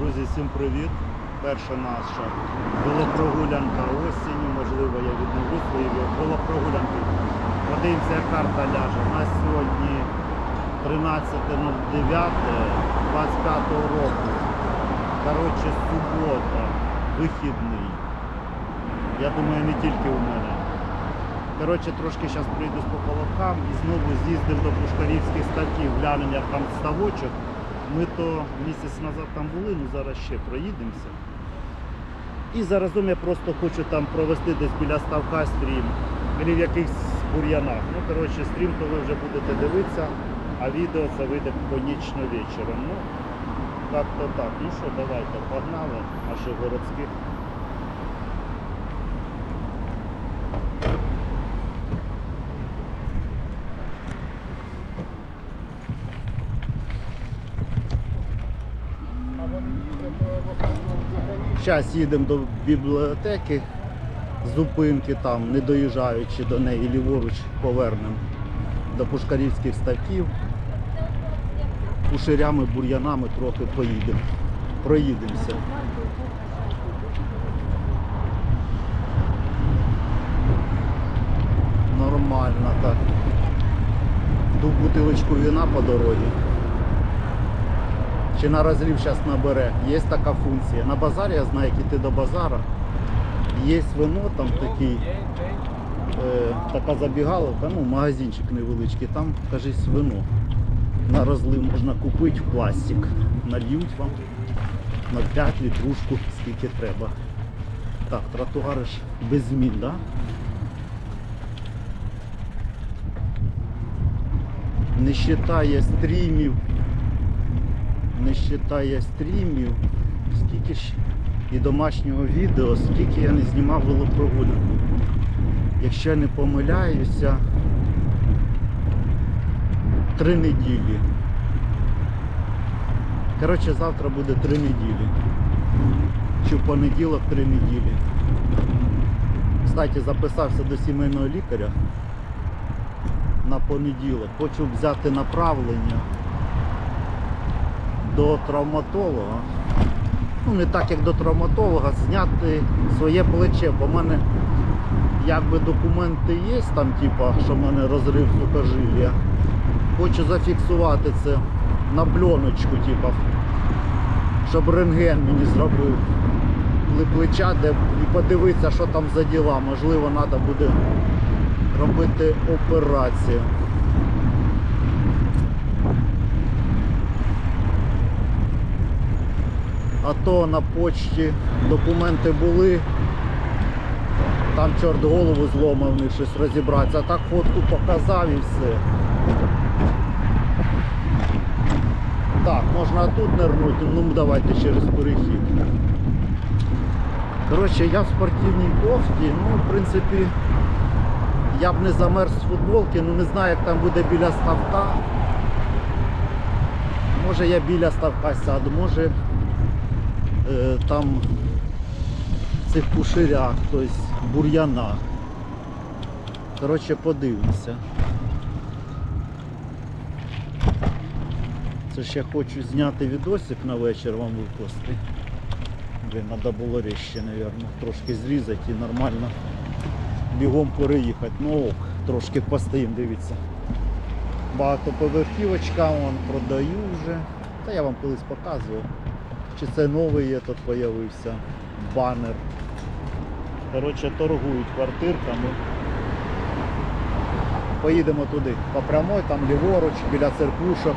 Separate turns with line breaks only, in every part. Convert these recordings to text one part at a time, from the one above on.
Друзі, всім привіт! Перша наша велопрогулянка осінню, можливо, я відновлю свої велопрогулянки. Подивимося, як карта ляже. У нас сьогодні 13.09 25 року. Коротше, субота, вихідний. Я думаю, не тільки у мене. Коротше, трошки зараз прийду по полоткам і знову з'їздимо до Пушкарівських ставків, глянемо, як там ставочок. Ми то місяць назад там були, ну зараз ще проїдемося. І заразом я просто хочу там провести десь біля ставка стрім, або в якихось бур'янах. Ну, коротше, стрім то ви вже будете дивитися, а відео це вийде конічно вечором. Ну, так-то так. Ну що, давайте, погнали наших городських. Зараз їдемо до бібліотеки, зупинки там, не доїжджаючи до неї, ліворуч повернемо до пушкарівських ставків. Куширями, бур'янами трохи поїдемо. Проїдемося. Нормально так. Ду бутилочку вина по дорозі. Чи на розрив зараз набере. Є така функція. На базарі я знаю, як іти до базара. Є вино там такий, е, така забігаловка, ну магазинчик невеличкий, там кажись вино. На розлив можна купити в пластик. Нальють вам на 5 літрушку, скільки треба. Так, тротуари ж без змін, так? Да? Не вважає стрімів не вважає стрімів, скільки ж і домашнього відео, скільки я не знімав велопрогулянку. Якщо я не помиляюся, три неділі. Коротше, завтра буде три неділі. Чи в понеділок три неділі. Кстати, записався до сімейного лікаря на понеділок. Хочу взяти направлення до травматолога. Ну, не так як до травматолога, зняти своє плече, бо в мене якби документи є, там, типа, що в мене розрив сухожилля. Хочу зафіксувати це на пленочку, типа, щоб рентген мені зробив плеча, де і подивитися, що там за діла. Можливо, треба буде робити операцію. А то на почті документи були, там чорт голову зломав них щось розібратися, так фотку показав і все. Так, можна тут нирнути, ну давайте через перехід. Коротше, я в спортивній кофті, ну, в принципі, я б не замерз з футболки, ну не знаю, як там буде біля ставка. Може я біля ставка сяду, може там цих пуширях, тобто бур'янах. Коротше, подивимося. Це ж я хочу зняти відосик на вечір вам викласти. Блін, треба було ріжче, мабуть, трошки зрізати і нормально бігом переїхати. Ну ок, трошки постоїм, дивіться. Багатоповерхівочка вон продаю вже. Та я вам колись показував. Чи це новий тут появився банер. Коротше, торгують квартирками. Поїдемо туди по прямой, там ліворуч, біля церквушок.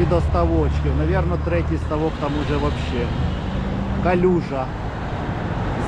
І до ставочків. Навірно, третій ставок там уже взагалі. Калюжа.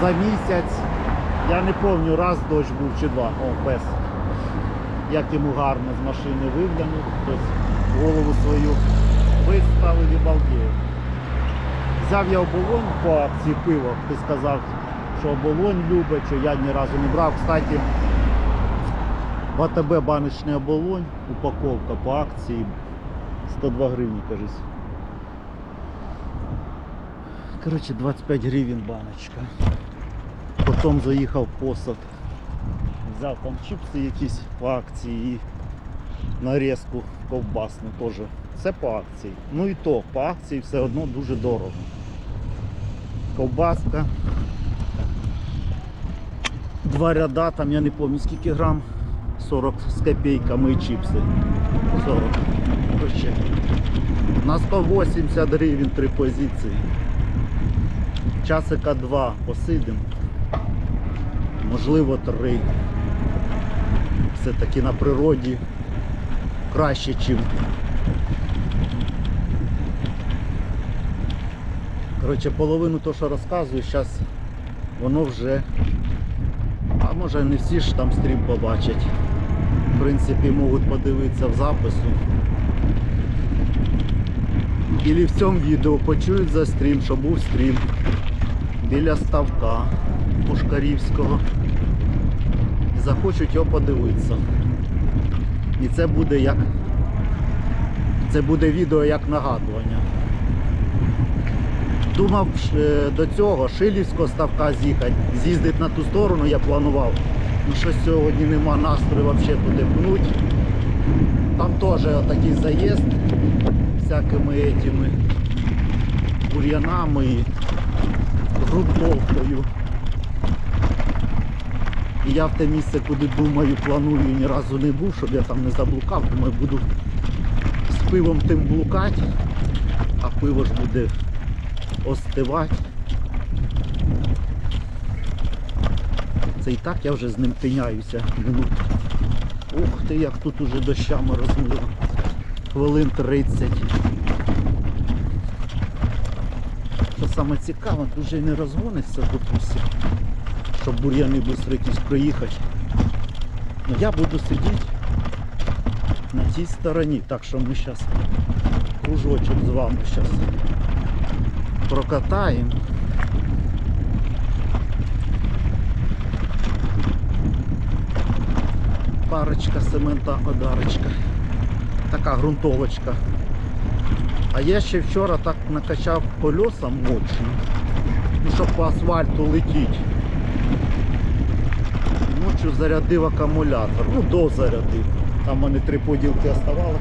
За місяць. Я не пам'ятаю, раз дощ був чи два. О, пес. Як йому гарно з машини виглянув. Хтось голову свою виставив і балдіє. Взяв я оболонь по акції пиво. Ти сказав, що оболонь любить, що я ні разу не брав. Кстати, в АТБ баночний оболонь, упаковка по акції 102 гривні, кажись. Коротше, 25 гривень баночка. Потім заїхав посад. Взяв там чіпси якісь по акції нарізку ковбасну теж Це по акції. Ну і то, по акції все одно дуже дорого. Ковбаска. Два ряда, там я не пам'ятаю скільки грам. 40 з копійками і чіпси. 40. Короче, на 180 гривень три позиції. Часика два посидимо. Можливо три. Все-таки на природі краще, ніж. Коротше, половину того, що розказую, зараз воно вже. А може не всі ж там стрім побачать. В принципі, можуть подивитися в запису. Ілі в цьому відео почують за стрім, що був стрім біля ставка Пушкарівського. І захочуть його подивитися. І це буде як. Це буде відео як нагадування. Думав е, до цього Шилівського ставка з'їхати, з'їздити на ту сторону я планував. Ну щось сьогодні нема настрою взагалі туди пнуть. Там теж такий заїзд всякими этими бур'янами і грунтовкою. І я в те місце, куди думаю, планую, ні разу не був, щоб я там не заблукав. Думаю, буду з пивом тим блукати, а пиво ж буде остивати. Це і так я вже з ним тиняюся. Ух ти, як тут уже дощами розмило. Хвилин 30. Що саме цікаве, тут вже не розгониться, допустим, щоб бур'яни швидко якісь проїхати. Ну я буду сидіти на цій стороні, так що ми зараз кружочок з вами зараз прокатаємо. Парочка цемента одарочка. Така ґрунтовочка. А я ще вчора так накачав колеса мощно, ну, щоб по асфальту летіть. Ночі зарядив акумулятор, ну дозарядив. Там в мене три поділки оставалось.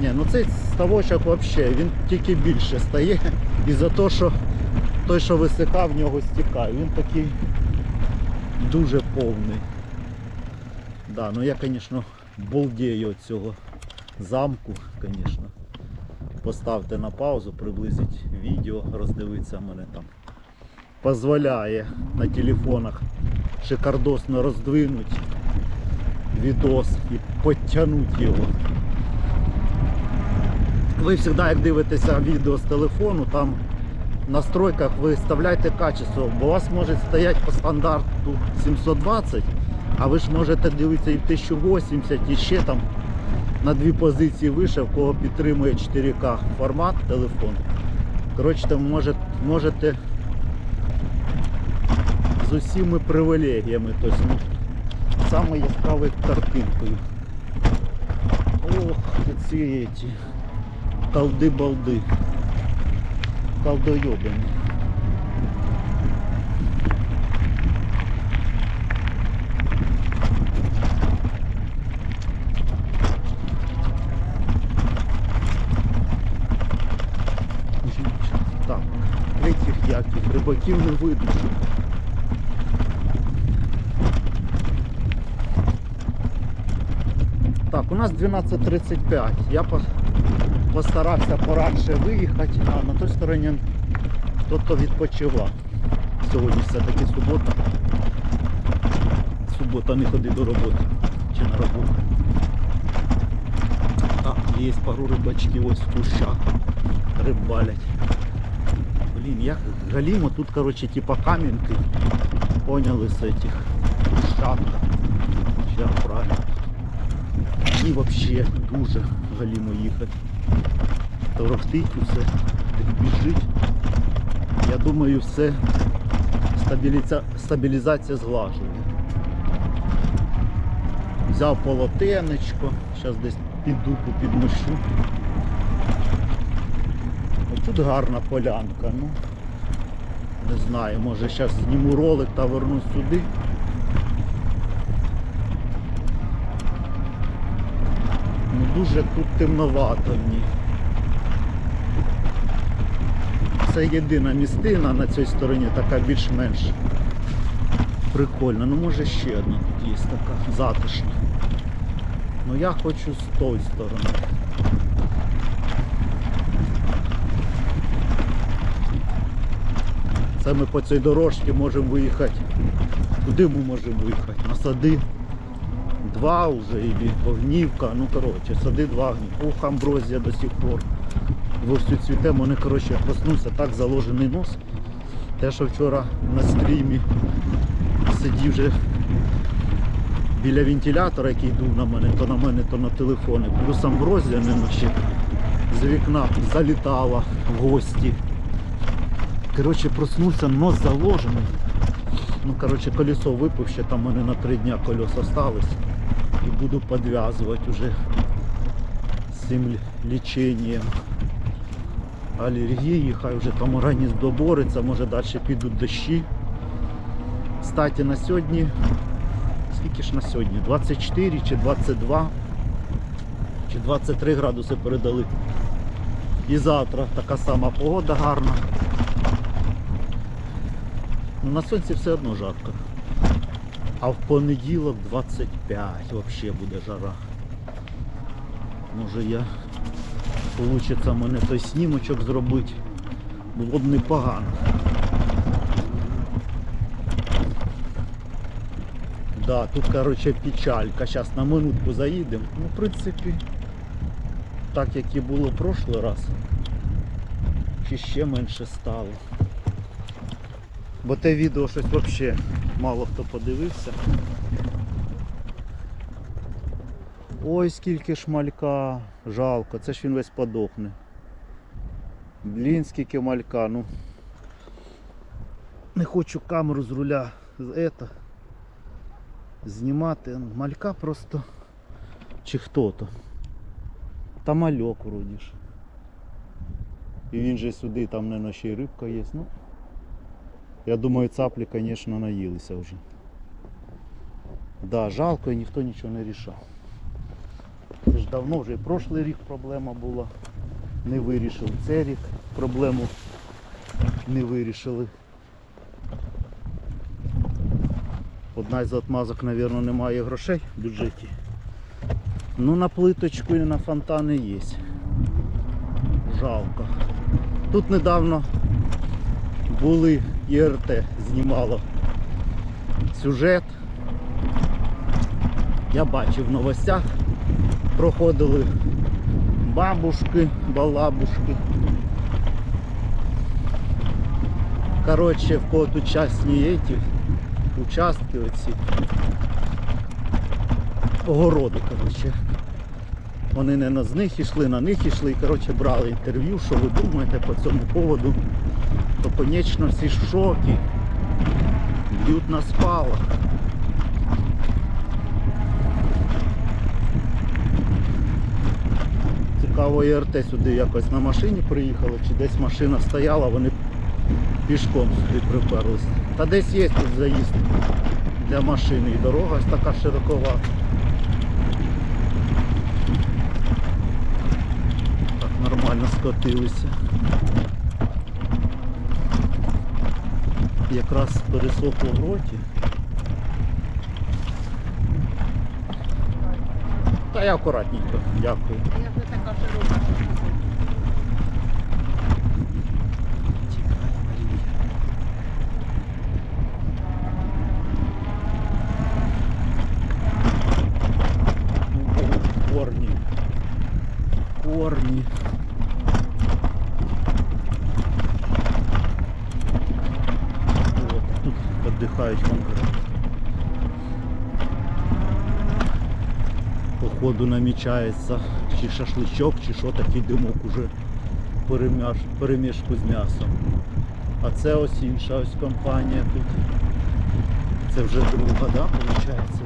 Ні, ну цей ставочок взагалі, він тільки більше стає. І за те, що той, що висихав, в нього стікає. Він такий дуже повний. Да, ну я, звісно, балдею від цього замку, звісно. Поставте на паузу, приблизить відео, роздивитися мене там. Позволяє на телефонах шикардосно роздвинути відос і підтягнути його. Ви завжди, як дивитеся відео з телефону, там в настройках ви вставляйте качество, бо у вас може стояти по стандарту 720, а ви ж можете дивитися і в 1080, і ще там на дві позиції вище, в кого підтримує 4К формат телефон. Коротше, там може, можете з усіми привілегіями, тобто ну, саме яскравою картинкою. Ох, ці ці колди-балди. Колдойобані. Так, третіх яків, рибаків не видно. Так, у нас 12.35. Я постарався порадше виїхати, а на той стороні хто-то відпочивав. Сьогодні все-таки субота. Субота не ходи до роботи. Чи на роботу. Так, є пару рибачків ось в кущах. Рибалять. Блін, як галімо, тут, короче, типа камінки. Поняли з этих шапка. Ще правильно. І взагалі дуже галімо їхати. Торохтить усе, біжить. Я думаю, все стабіліза... стабілізація зглажує. Взяв полотенечко, зараз десь під дупу підмощу. Тут гарна полянка, ну не знаю, може зараз зніму ролик та вернусь сюди. Дуже тут темновато в ній. Це єдина містина на цій стороні, така більш-менш прикольна. Ну може ще одна тут є така затишна. Ну я хочу з тої сторони. Це ми по цій дорожці можемо виїхати. Куди ми можемо виїхати? На сади. Два вже, і Огнівка, ну коротше, сади два огні. Ох, амброзія до сих пор. Вовсю цвіте, мене коротше проснувся, так заложений нос. Те, що вчора на стрімі сидів вже біля вентилятора, який дув на мене, то на мене, то на телефони. Плюс амброзія не ще з вікна залітала в гості. Коротше, проснувся, нос заложений. Ну, коротше, колесо випив, ще там у мене на три дня колеса осталось. І буду підв'язувати вже з цим лі- ліченням алергії, хай вже там організм добореться, може далі підуть дощі. Кстати, на сьогодні, скільки ж на сьогодні? 24 чи 22 чи 23 градуси передали. І завтра така сама погода гарна. Ну, На сонці все одно жарко. А в понеділок 25 взагалі буде жара. Може я Получиться мене той снімочок зробити. Було б непогано. Да, тут короче печалька. Зараз на минутку заїдемо. Ну, в принципі, так як і було в прошлий раз. Ще менше стало. Бо те відео щось взагалі мало хто подивився. Ой, скільки шмалька, жалко, це ж він весь подохне. Блін, скільки малька, ну. Не хочу камеру з руля з знімати. Малька просто чи хто-то. Та мальок вроді ж. І він же сюди, там не ще й рибка є. Ну, я думаю, цаплі, звісно, наїлися вже. Да, жалко і ніхто нічого не рішав. Це ж давно вже і прошлий рік проблема була. Не вирішили. Цей рік проблему не вирішили. Одна із отмазок, мабуть, немає грошей в бюджеті. Ну на плиточку і на фонтани є. Жалко. Тут недавно були ІРТ знімало сюжет. Я бачив в новостях проходили бабушки, балабушки. Коротше, в кого тут частні участки оці. Огороди, коротше. Вони не на з них йшли, на них йшли і коротше, брали інтерв'ю, що ви думаєте по цьому поводу. То, конечно, всі в шокі. Б'ють на спалах. Цікаво, ІРТ сюди якось на машині приїхали, чи десь машина стояла, вони пішком сюди приперлись. Та десь є тут заїзд для машини і дорога ось така широкова. Так нормально скотилися. Якраз пересохло в роті. Та я акуратненько, дякую.
Я вже така широка.
Походу намічається чи шашличок, чи що такий димок уже перемішку з м'ясом. А це ось інша ось компанія тут. Це вже друга, да, виходить?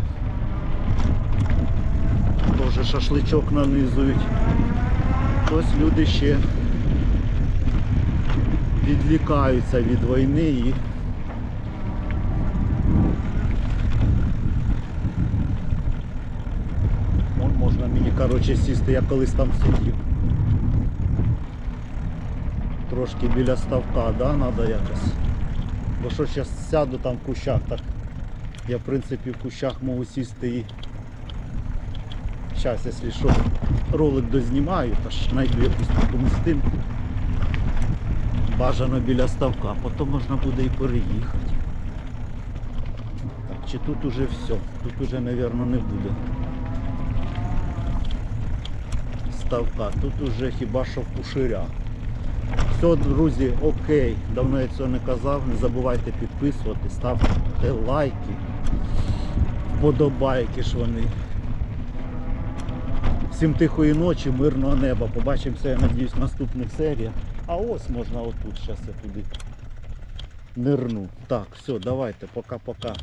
Теж шашличок нанизують. Ось люди ще відлікаються від війни і Вон можна міні коротше, сісти, я колись там сидів. Трошки біля ставка, да, треба якось. Бо що зараз сяду там в кущах, так я в принципі в кущах можу сісти і зараз, якщо що, ролик дознімаю, то ж знайду якусь таку містинку. Бажано біля ставка, потім можна буде і переїхати. Так, чи тут уже все? Тут уже, мабуть, не буде. Ставка, тут уже хіба що в куширях. Все, друзі, окей. Давно я цього не казав. Не забувайте підписувати, ставте лайки, вподобайки ж вони. Всім тихої ночі, мирного неба. Побачимося, я надіюсь, в наступних серіях. А ось можна отут, зараз я туди нирну. Так, все, давайте, пока-пока.